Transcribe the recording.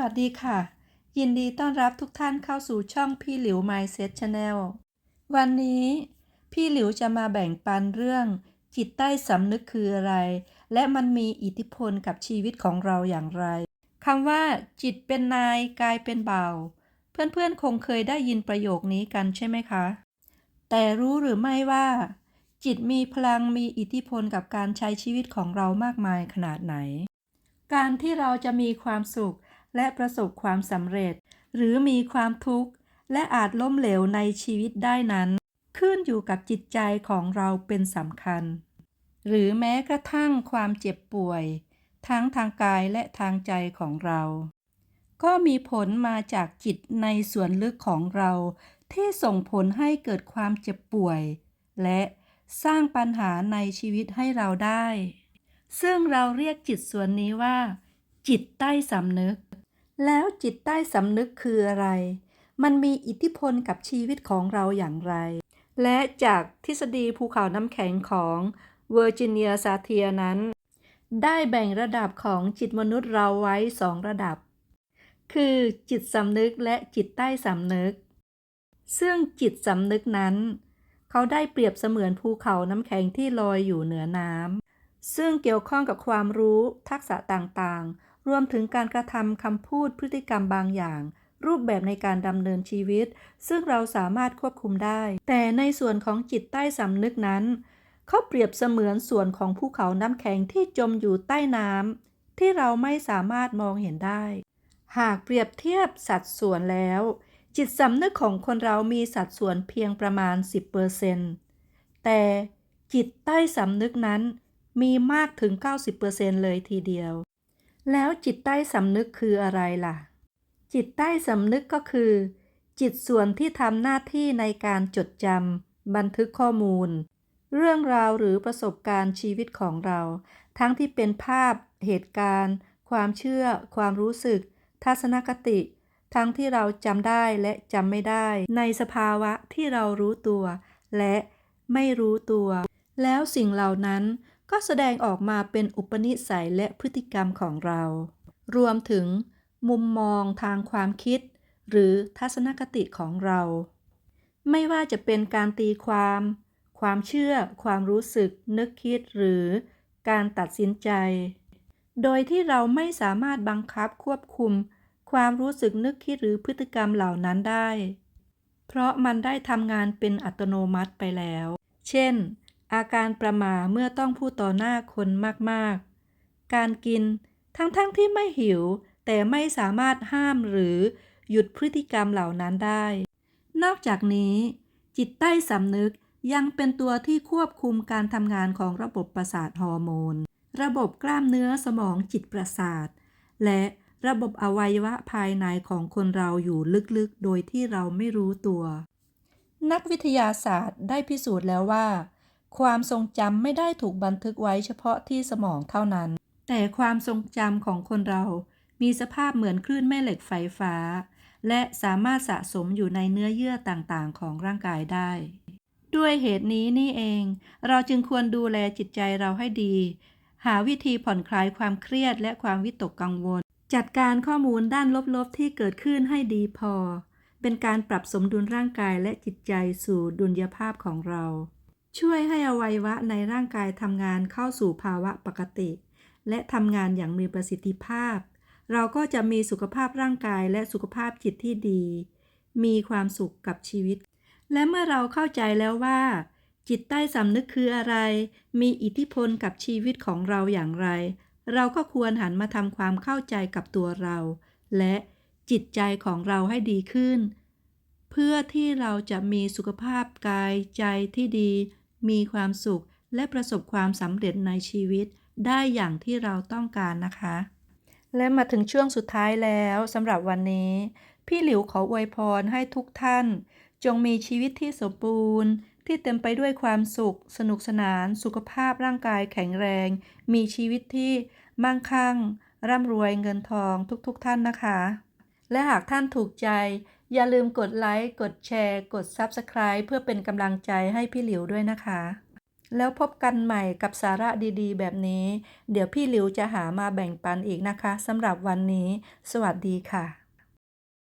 วัสดีค่ะ ยินดีต้อนรับทุกท่านเข้าสู่ช่องพี่หลิว Mindset Channel วันนี้พี่หลิวจะมาแบ่งปันเรื่อง จิตใต้สำนึกคืออะไร และมันมีอิทธิพลกับชีวิตของเราอย่างไรคำว่า จิตเป็นนายกายเป็นเบาเพื่อนๆคงเคยได้ยินประโยคนี้กันใช่ไหมคะ แต่รู้หรือไม่ว่า จิตมีพลังมีอิทธิพลกับการใช้ชีวิตของเรามากมายขนาดไหน การที่เราจะมีความสุข และประสบความสำเร็จ หรือมีความทุกข์ และอาจล้มเหลวในชีวิตได้นั้น ขึ้นอยู่กับจิตใจของเราเป็นสำคัญ หรือแม้กระทั่งความเจ็บป่วย ทั้งทางกายและทางใจของเรา ก็มีผลมาจากจิตในส่วนลึกของเรา ที่ส่งผลให้เกิดความเจ็บป่วย และสร้างปัญหาในชีวิตให้เราได้ ซึ่งเราเรียกจิตส่วนนี้ว่า จิตใต้สำนึก แล้วจิตใต้สำนึกคืออะไร มันมีอิทธิพลกับชีวิตของเราอย่างไร และจากทฤษฎีภูเขาน้ำแข็งของเวอร์จิเนียซาเทียนั้น ได้แบ่งระดับของจิตมนุษย์เราไว้สองระดับ คือจิตสำนึกและจิตใต้สำนึก ซึ่งจิตสำนึกนั้น เขาได้เปรียบเสมือนภูเขาน้ำแข็งที่ลอยอยู่เหนือน้ำซึ่งเกี่ยวข้องกับความรู้ทักษะต่างๆ รวมถึงการกระทำคำพูดพฤติกรรมบางอย่าง รูปแบบในการดำเนินชีวิต ซึ่งเราสามารถควบคุมได้ แต่ในส่วนของจิตใต้สำนึกนั้น เขาเปรียบเสมือนส่วนของภูเขาน้ำแข็งที่จมอยู่ใต้น้ำที่เราไม่สามารถมองเห็นได้ หากเปรียบเทียบสัดส่วนแล้ว จิตสำนึกของคนเรามีสัดส่วนเพียงประมาณ 10%แต่จิตใต้สำนึกนั้นมีมากถึง 90%เลยทีเดียว แล้วจิตใต้สำนึกคืออะไรล่ะ จิตใต้สำนึกก็คือ จิตส่วนที่ทำหน้าที่ในการจดจำบันทึกข้อมูล เรื่องราวหรือประสบการณ์ชีวิตของเรา ทั้งที่เป็นภาพ เหตุการณ์ ความเชื่อ ความรู้สึก ทัศนคติ ทั้งที่เราจำได้และจำไม่ได้ ในสภาวะที่เรารู้ตัว และไม่รู้ตัว แล้วสิ่งเหล่านั้น ก็แสดงออกมาเป็นอุปนิสัยและพฤติกรรมของเรา รวมถึง มุมมองทางความคิด หรือทัศนคติของเรา ไม่ว่าจะเป็นการตีความ ความเชื่อ ความรู้สึก นึกคิดหรือการตัดสินใจ โดยที่เราไม่สามารถบังคับควบคุม ความรู้สึกนึกคิดหรือพฤติกรรมเหล่านั้นได้ เพราะมันได้ทำงานเป็นอัตโนมัติไปแล้ว เช่น อาการประหม่าเมื่อต้องพูดต่อหน้าคนมากๆ การกินทั้งๆทที่ไม่หิว แต่ไม่สามารถห้ามหรือหยุดพฤติกรรมเหล่านั้นได้ นอกจากนี้ จิตใต้สำนึกยังเป็นตัวที่ควบคุมการทำงานของระบบประสาทฮอร์โมน ระบบกล้ามเนื้อสมองจิตประสาท และระบบอวัยวะภายในของคนเราอยู่ลึกๆ โดยที่เราไม่รู้ตัว นักวิทยาศาสตร์ได้พิสูจน์แล้วว่า ความทรงจำไม่ได้ถูกบันทึกไว้เฉพาะที่สมองเท่านั้น แต่ความทรงจำของคนเรา มีสภาพเหมือนคลื่นแม่เหล็กไฟฟ้า และสามารถสะสมอยู่ในเนื้อเยื่อต่างๆ ของร่างกายได้ ด้วยเหตุนี้นี่เอง เราจึงควรดูแลจิตใจเราให้ดี หาวิธีผ่อนคลายความเครียดและความวิตกกังวล จัดการข้อมูลด้านลบๆ ที่เกิดขึ้นให้ดีพอ เป็นการปรับสมดุลร่างกายและจิตใจสู่ดุลยภาพของเรา ช่วยให้อวัยวะในร่างกายทำงานเข้าสู่ภาวะปกติ และทำงานอย่างมีประสิทธิภาพ เราก็จะมีสุขภาพร่างกายและสุขภาพจิตที่ดี มีความสุขกับชีวิต และเมื่อเราเข้าใจแล้วว่า จิตใต้สำนึกคืออะไร มีอิทธิพลกับชีวิตของเราอย่างไร เราก็ควรหันมาทำความเข้าใจกับตัวเรา และจิตใจของเราให้ดีขึ้น เพื่อที่เราจะมีสุขภาพกายใจที่ดี มีความสุขและประสบความสำเร็จในชีวิต ได้อย่างที่เราต้องการนะคะ และมาถึงช่วงสุดท้ายแล้วสำหรับวันนี้ พี่หลิวขออวยพรให้ทุกท่าน จงมีชีวิตที่สมบูรณ์ ที่เต็มไปด้วยความสุข สนุกสนาน สุขภาพร่างกายแข็งแรง มีชีวิตที่มั่งคั่ง ร่ำรวยเงินทองทุกๆทท่านนะคะ และหากท่านถูกใจอย่าลืมกดไลค์ กดแชร์ กด Subscribe เพื่อเป็นกำลังใจให้พี่หลิวด้วยนะคะ แล้วพบกันใหม่กับสาระดีๆ แบบนี้ เดี๋ยวพี่หลิวจะหามาแบ่งปันอีกนะคะสำหรับวันนี้ สวัสดีค่ะ